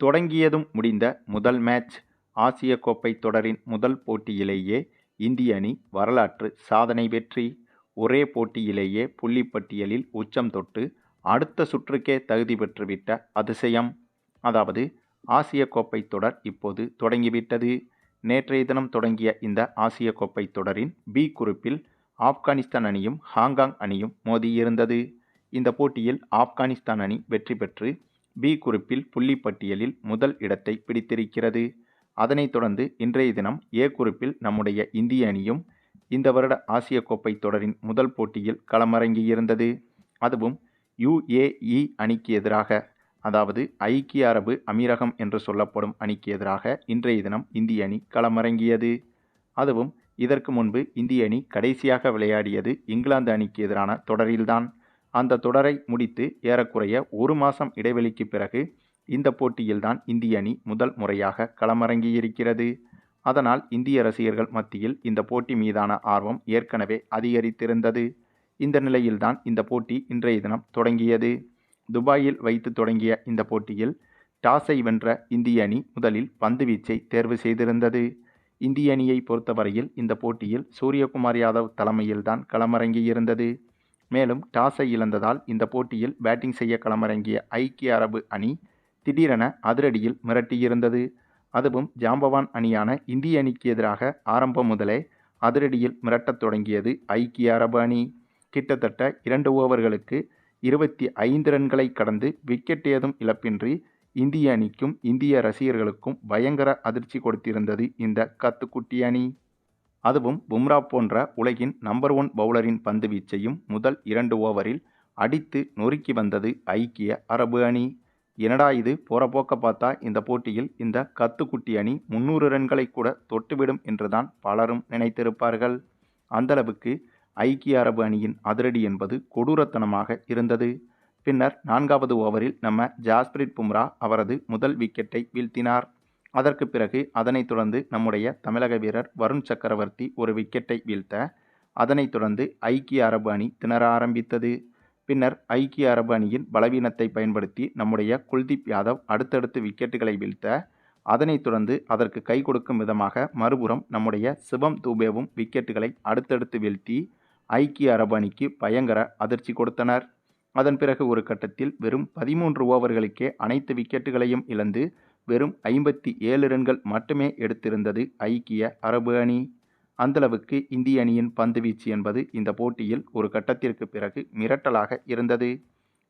தொடங்கியதும் முடிந்த முதல் மேட்ச் ஆசிய கோப்பை தொடரின் முதல் போட்டியிலேயே இந்திய அணி வரலாற்று சாதனை வெற்றி. ஒரே போட்டியிலேயே புள்ளிப்பட்டியலில் உச்சம் தொட்டு அடுத்த சுற்றுக்கே தகுதி பெற்றுவிட்ட அதிசயம். அதாவது ஆசிய கோப்பை தொடர் இப்போது தொடங்கிவிட்டது. நேற்றைய தினம் தொடங்கிய இந்த ஆசிய கோப்பை தொடரின் பி குறிப்பில் ஆப்கானிஸ்தான் அணியும் ஹாங்காங் அணியும் மோதியிருந்தது. இந்த போட்டியில் ஆப்கானிஸ்தான் அணி வெற்றி பெற்று பி குறிப்பில் புள்ளி பட்டியலில் முதல் இடத்தை பிடித்திருக்கிறது. அதனைத் தொடர்ந்து இன்றைய தினம் ஏ குறிப்பில் நம்முடைய இந்திய அணியும் இந்த வருட ஆசிய கோப்பை தொடரின் முதல் போட்டியில் களமிறங்கியிருந்தது. அதுவும் யுஏஇ அணிக்கு எதிராக அதாவது ஐக்கிய அரபு அமீரகம் என்று சொல்லப்படும் அணிக்கு எதிராக இன்றைய தினம் இந்திய அணி களமிறங்கியது. அதுவும் இதற்கு முன்பு இந்திய அணி கடைசியாக விளையாடியது இங்கிலாந்து அணிக்கு எதிரான தொடரில்தான். அந்த தொடரை முடித்து ஏறக்குறைய ஒரு மாதம் இடைவெளிக்கு பிறகு இந்த போட்டியில்தான் இந்திய அணி முதல் முறையாக களமிறங்கியிருக்கிறது. அதனால் இந்திய ரசிகர்கள் மத்தியில் இந்த போட்டி மீதான ஆர்வம் ஏற்கனவே அதிகரித்திருந்தது. இந்த நிலையில்தான் இந்த போட்டி இன்றைய தினம் தொடங்கியது. துபாயில் வைத்து தொடங்கிய இந்த போட்டியில் டாஸை வென்ற இந்திய அணி முதலில் பந்துவீச்சை தேர்வு செய்திருந்தது. இந்திய அணியை பொறுத்தவரையில் இந்த போட்டியில் சூரியகுமார் யாதவ் தலைமையில்தான் களமிறங்கியிருந்தது. மேலும் டாஸை இழந்ததால் இந்த போட்டியில் பேட்டிங் செய்ய களமிறங்கிய ஐக்கிய அரபு அணி திடீரென அதிரடியில் மிரட்டியிருந்தது. அதுவும் ஜாம்பவான் அணியான இந்திய அணிக்கு எதிராக ஆரம்பம் முதலே அதிரடியில் மிரட்டத் தொடங்கியது ஐக்கிய அரபு அணி. கிட்டத்தட்ட இரண்டு ஓவர்களுக்கு இருபத்தி ஐந்து ரன்களை கடந்து விக்கெட் ஏதும் இழப்பின்றி இந்திய அணிக்கும் இந்திய ரசிகர்களுக்கும் பயங்கர அதிர்ச்சி கொடுத்திருந்தது இந்த கத்துக்குட்டி அணி. அதுவும் பும்ரா போன்ற உலகின் நம்பர் ஒன் பவுலரின் பந்து வீச்சையும் முதல் இரண்டு ஓவரில் அடித்து நொறுக்கி வந்தது ஐக்கிய அரபு அணி. என்னடா இது? போகிற போக்க பார்த்தா இந்த போட்டியில் இந்த கத்துக்குட்டி அணி முந்நூறு ரன்களை கூட தொட்டுவிடும் என்றுதான் பலரும் நினைத்திருப்பார்கள். அந்தளவுக்கு ஐக்கிய அரபு அணியின் அதிரடி என்பது கொடூரத்தனமாக இருந்தது. பின்னர் நான்காவது ஓவரில் நம்ம ஜாஸ்பிரிட் பும்ரா அவரது முதல் விக்கெட்டை வீழ்த்தினார். அதற்கு பிறகு அதனைத் தொடர்ந்து நம்முடைய தமிழக வீரர் வருண் சக்கரவர்த்தி ஒரு விக்கெட்டை வீழ்த்த அதனைத் தொடர்ந்து ஐக்கிய அரபு அணி திணற ஆரம்பித்தது. பின்னர் ஐக்கிய அரபு அணியின் பலவீனத்தை பயன்படுத்தி நம்முடைய குல்தீப் யாதவ் அடுத்தடுத்து விக்கெட்டுகளை வீழ்த்த அதனைத் தொடர்ந்து அதற்கு கை கொடுக்கும் விதமாக மறுபுறம் நம்முடைய சிவம் தூபேவும் விக்கெட்டுகளை அடுத்தடுத்து வீழ்த்தி ஐக்கிய அரபு அணிக்கு பயங்கர அதிர்ச்சி கொடுத்தனர். அதன் பிறகு ஒரு கட்டத்தில் வெறும் பதிமூன்று ஓவர்களுக்கே அனைத்து விக்கெட்டுகளையும் இழந்து வெறும் ஐம்பத்தி ஏழு ரன்கள் மட்டுமே எடுத்திருந்தது ஐக்கிய அரபு அணி. அந்தளவுக்கு இந்திய அணியின் பந்துவீச்சு என்பது இந்த போட்டியில் ஒரு கட்டத்திற்கு பிறகு மிரட்டலாக இருந்தது.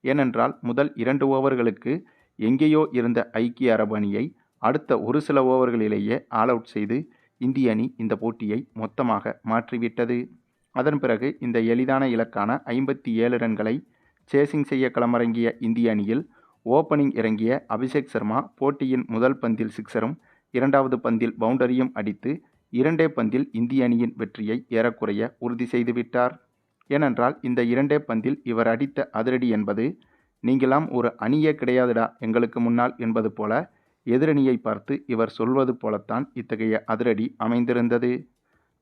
ஏனென்றால் முதல் இரண்டு ஓவர்களுக்கு எங்கேயோ இருந்த ஐக்கிய அரபு அணியை அடுத்த ஒரு சில ஓவர்களிலேயே ஆல் அவுட் செய்து இந்திய அணி இந்த போட்டியை மொத்தமாக மாற்றிவிட்டது. அதன் பிறகு இந்த எளிதான இலக்கான ஐம்பத்தி ஏழு ரன்களை சேசிங் செய்ய களமிறங்கிய இந்திய அணியில் ஓப்பனிங் இறங்கிய அபிஷேக் சர்மா போட்டியின் முதல் பந்தில் சிக்ஸரும் இரண்டாவது பந்தில் பவுண்டரியும் அடித்து இரண்டே பந்தில் இந்திய அணியின் வெற்றியை ஏறக்குறைய உறுதி செய்துவிட்டார் ஏனென்றால் இந்த இரண்டே பந்தில் இவர் அடித்த அதிரடி என்பது நீங்களாம் ஒரு அணியே கிடையாதுடா எங்களுக்கு முன்னால் என்பது போல எதிரணியை பார்த்து இவர் சொல்வது போலத்தான் இத்தகைய அதிரடி அமைந்திருந்தது.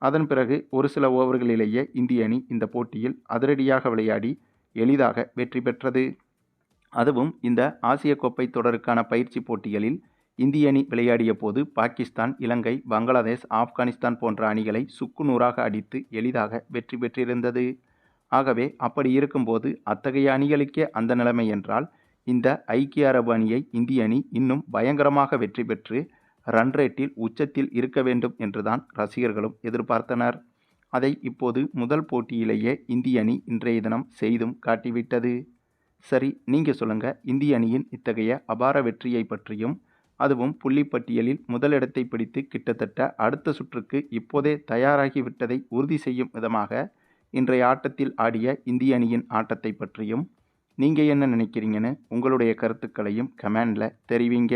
அதன் பிறகு ஒரு சில ஓவர்களிலேயே இந்திய அணி இந்த போட்டியில் அதிரடியாக விளையாடி எளிதாக வெற்றி பெற்றது. அதுவும் இந்த ஆசிய கோப்பை தொடருக்கான பயிற்சி போட்டிகளில் இந்திய அணி விளையாடிய போது பாகிஸ்தான் இலங்கை பங்களாதேஷ் ஆப்கானிஸ்தான் போன்ற அணிகளை சுக்குநூறாக அடித்து எளிதாக வெற்றி பெற்றிருந்தது. ஆகவே அப்படி இருக்கும்போது அத்தகைய அணிகளுக்கே அந்த நிலைமை என்றால் இந்த ஐக்கிய அரபு அணியை இந்திய அணி இன்னும் பயங்கரமாக வெற்றி பெற்று ரன் ரேட்டில் உச்சத்தில் இருக்க வேண்டும் என்றுதான் ரசிகர்களும் எதிர்பார்த்தனர். அதை இப்போது முதல் போட்டியிலேயே இந்திய அணி இன்றைய தினம் செய்தும் காட்டிவிட்டது. சரி நீங்கள் சொல்லுங்கள் இந்திய அணியின் இத்தகைய அபார வெற்றியை பற்றியும் அதுவும் புள்ளிப்பட்டியலில் முதலிடத்தை பிடித்து கிட்டத்தட்ட அடுத்த சுற்றுக்கு இப்போதே தயாராகிவிட்டதை உறுதி செய்யும் விதமாக இன்றைய ஆட்டத்தில் ஆடிய இந்திய அணியின் ஆட்டத்தை பற்றியும் நீங்கள் என்ன நினைக்கிறீங்கன்னு உங்களுடைய கருத்துக்களையும் கமெண்டில் தெரிவிங்க.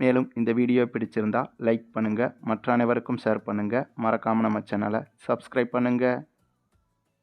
மேலும் இந்த வீடியோ பிடிச்சிருந்தால் லைக் பண்ணுங்கள் மற்ற அனைவருக்கும் ஷேர் பண்ணுங்கள் மறக்காமல் நம்ம சேனலை சப்ஸ்கிரைப் பண்ணுங்கள்